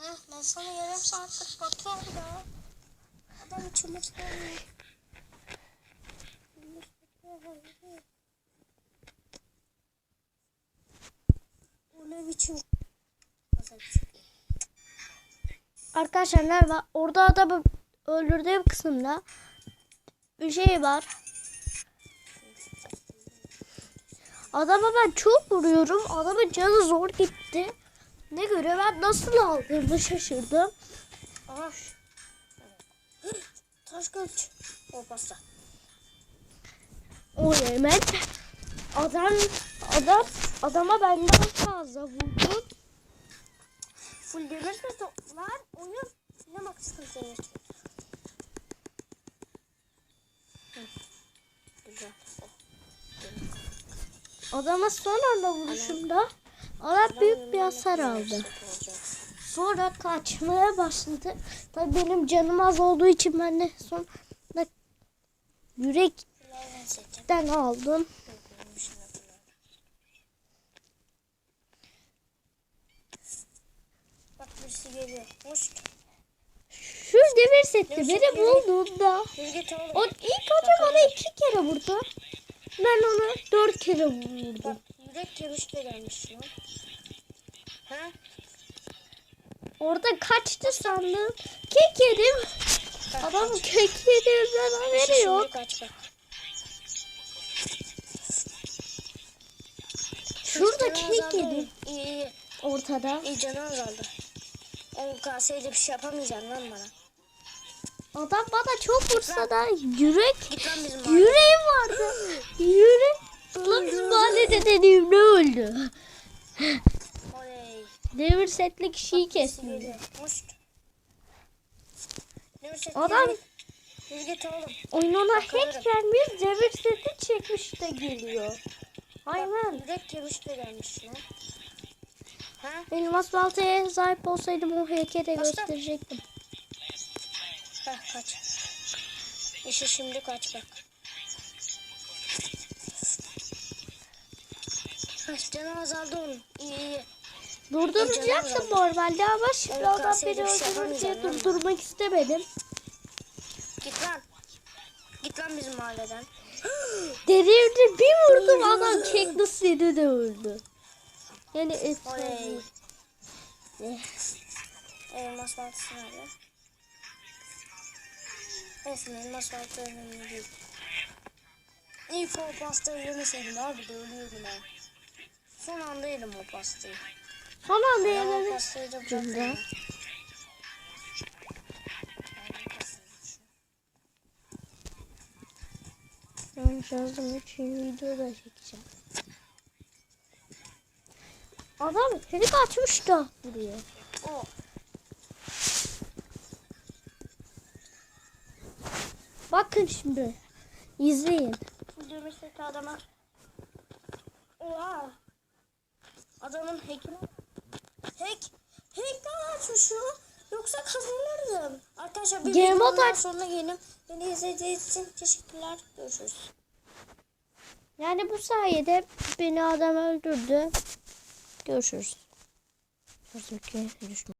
Heh, ben sana yarım saattir bakıyorum ya. Adam içimi söylüyor. O ne biçim? Arkadaşlar nerede? Orada adamı öldürdüğüm kısımda bir şey var. Adama ben çok vuruyorum. Adamın canı zor gitti. Ne göre ben nasıl aldığımı şaşırdım. Aha. Taş kılıç. O pasta. O hemen adam adam adama benden fazla vurdu. Full demir de toplar. Oyun. Ne. Güzel. Oh. Adama son anda vuruşumda adam büyük bir hasar aldı. Sonra kaçmaya başladı. Tabii benim canım az olduğu için ben de sonra yürekten aldım. Bak birisi geliyor. Hoş. Şu demir seti beni bulduğunda o ilk önce bana iki kere vurdu. Ben onu dört kere vurdum. Bak yürek kebişle gelmiş lan. Ha? Orada kaçtı sandım. Kek yedim. Adam kek yediğimden haberi yok. Şimdi kaç bak. Şurada kek yedim. İyi ortada. İyi canı azaldı. 10 kaseyle bir şey yapamayacaksın lan bana. Adam bana çok vursa da yürek Git setli kişiyi bir Adam-. Oyununa hack gelmiş demir seti çekmiş de geliyor. Hayvan. Yürek kebişle gelmiş lan. Ha? Elmas baltaya sahip olsaydım o hack'e de gösterecektim. Kaç. İşte şimdi kaç bak. Heh, canı azaldı onun. İyi. Durduracaktım normalde ama şimdi kasayla beni bir şey durdurmak istemedim. Git lan. Git lan bizim mahalleden. Devirdi bir vurdum adam Cactus yedi de öldü. Yani Oley. efsane. Elmas baltası nerede? Olsun elmas baltası önemli değil. İlk o pastayı yemeseydim abi de ölüyordum ha. Son anda yedim o pastayı. Son anda yememiş. Cümle. Ben şansım için video da çekeceğim. Adam helik açmış da buraya. O. Bakın şimdi. İzleyin. Seti adama. Oha. Adamın hackini. Hack. Hack'ten açmış o. Yoksa kazanırdım. Arkadaşlar bir Game aç- sonuna gelin. Beni izlediğiniz için teşekkürler. Görüşürüz. Yani bu sayede beni adam öldürdü. Görüşürüz. Görüşmek